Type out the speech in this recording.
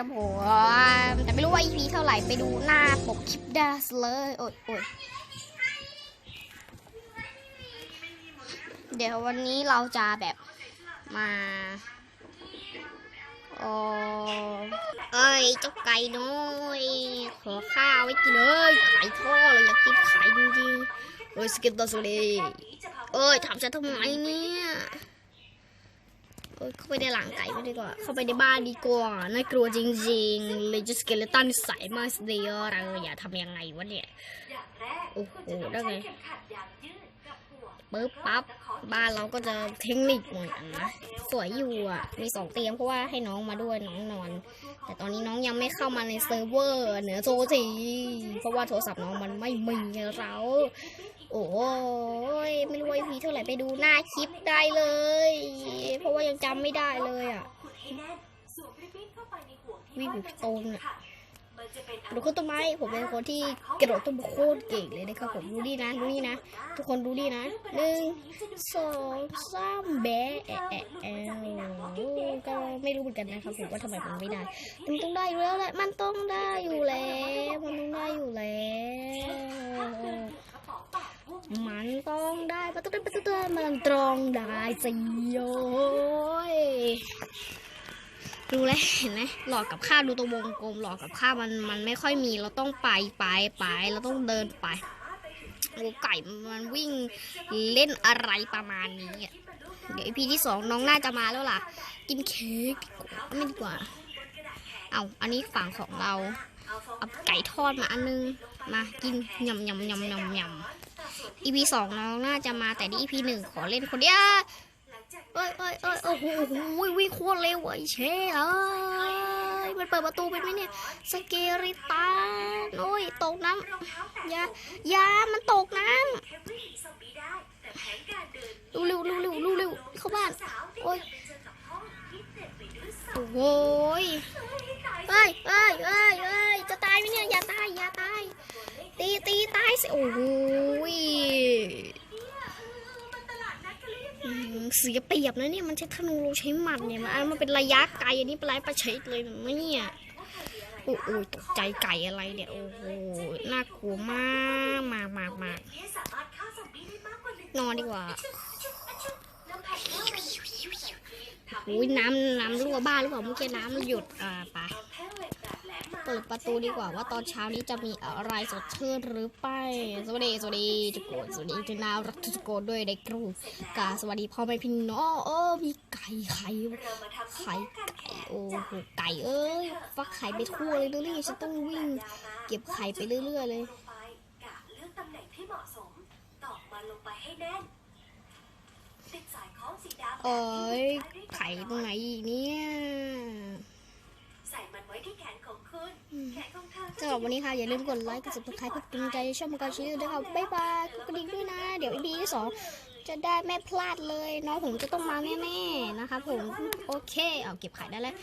นะครับผมแต่ไม่รู้ว่า EP เท่าไหร่ไปดูหน้าปกคลิปได้เลย โอ๊ยโอยเดี๋ยววันนี้เราจะแบบมาโอ้เอ้ยเจ้าไก่น้อยขอข้าวไว้กินเลยไข่ทอดเลยอยากกินไข่จริงๆเอ้ยสกินตัวสุดเลยเอ้ยถามฉันทำไมเนี่ย เข้าไปในหลังไก่ไม่ดีกว่า เข้าไปในบ้านดีกว่า น่ากลัวจริงๆ เลยจะสเกเลตันใสมากเดียวเราอย่าทำยังไงวะเนี่ย โอ้โหได้ไงเข็มขัดยางยืดกับหัวปึ๊บปั๊บ บ้านเราก็จะเทคนิคหน่อยนะ สวยอยู่อะ มีสองเตียงเพราะว่าให้น้องมาด้วยน้องนอน แต่ตอนนี้น้องยังไม่เข้ามาในเซิร์ฟเวอร์เหนือโทรทีเพราะว่าโทรศัพท์น้องมันไม่มีเรา โอ้ยไม่รู้ว่าพีเท่าไหร่ไปดูหน้าคลิปได้เลย เพราะว่ายังจำไม่ได้เลยอะวิ่งตรงเนี่ะเป็นดูข้นต้นไม้ผมเป็นคนที่กระโดดต้นโคตรเก่งเลยนะครับผมดูนี่นะดูนี่นะ ทุกคนดูนี่นะหนึ่งสองสามแบะแอะแอะแอะก็ไม่รู้เหมือนกันนะครับผมว่าทำไมมันไม่ได้มันต้องได้อยู่แล้วแหละมันต้องได้อยู่แล้วมันต้องได้อยู่แล้วมัน ต้องได้มันต้องได้มันต้องได้มันต้องได้สิโย้ยดูแลวเห็นไหมหลอกกับข้าดูตรงวงกลมหลอกกับข้ามันมันไม่ค่อยมีเราต้องไปไปไปเราต้องเดินไปโอ้ไก่มันวิ่งเล่นอะไรประมาณนี้เดี๋ยวอีพีที่สองน้องน่าจะมาแล้วล่ะ กินเค้กไม่ดีกว่า เอาอันนี้ฝั่งของเราเอาไก่ทอดมาอันนึง มากินยำยำยำยำยำ EP สองน้องน่าจะมาแต่นี่ EP หนึ่งขอเล่นคนเดียวเอ้ยเอ้ยเอ้ยโอ้โหวิ่งโคตรเร็วไอ้เช่เอ้ยมันเปิดประตูเป็นไหมเนี่ยสเกริตันโอ้ยตกน้ำยายามันตกน้ำเร็วเร็วเร็วเร็วเร็วเข้าบ้านโอ้ยโอ้โหยเอ้ยเอ้ยเอ้ยเอ้ยจะตายไหมเนี่ยอย่าตายอย่าตายตีตี สิโอ้โหยอืมเสียเปรียบนะเนี่ยมันใช้ธนูเราใช้หมัดเนี่ยมันมันเป็นระยะไกลอันนี้เป็นระยะประชิดเลยนะเนี่ยโอ้โหตกใจไก่อะไรเนี่ยโอ้โหน่ากลัวมากมากมากมากนอนดีกว่าโอ้ยน้ำน้ำรั่วบ้านหรือเปล่าเมื่อกี้น้ำมันหยุดอ่าไปเปิดประตูดีกว่าว่าตอนเช้านี้จะมีอะไรสดชื่นหรือไม่สวัสดีสวัสดีทุกคนสวัสดีทุกนารักทุกคนด้วยในกรุงกาสวัสดีพ่อแม่พี่น้องเออมีไก่ไข่ไข่ไก่โอ้โหไก่เอ้ยฟักไข่ไปทั่วเลยดูนี่ฉันต้องวิ่ง เก็บไข่ไปเรื่อยๆเลยกะเลือกตำแหน่งที่เหมาะสมตอกมันลงไปให้แน่นติดสายคล้องสีดำเอ้ยไข่ตรงไหนอีกเนี่ย สำหรับวันนี้ค่ะ อย่าลืมกดไลค์ กด subscribe เพื่อเป็นกำลังใจช่องมังกรชีวิตด้วยค่ะ บ๊ายบายกดกระดิ่งด้วยนะ เดี๋ยวอีพีที่สองจะได้ไม่พลาดเลย น้องผมจะต้องมาแน่ๆนะคะผม โอเค เอาเก็บขายได้แล้ว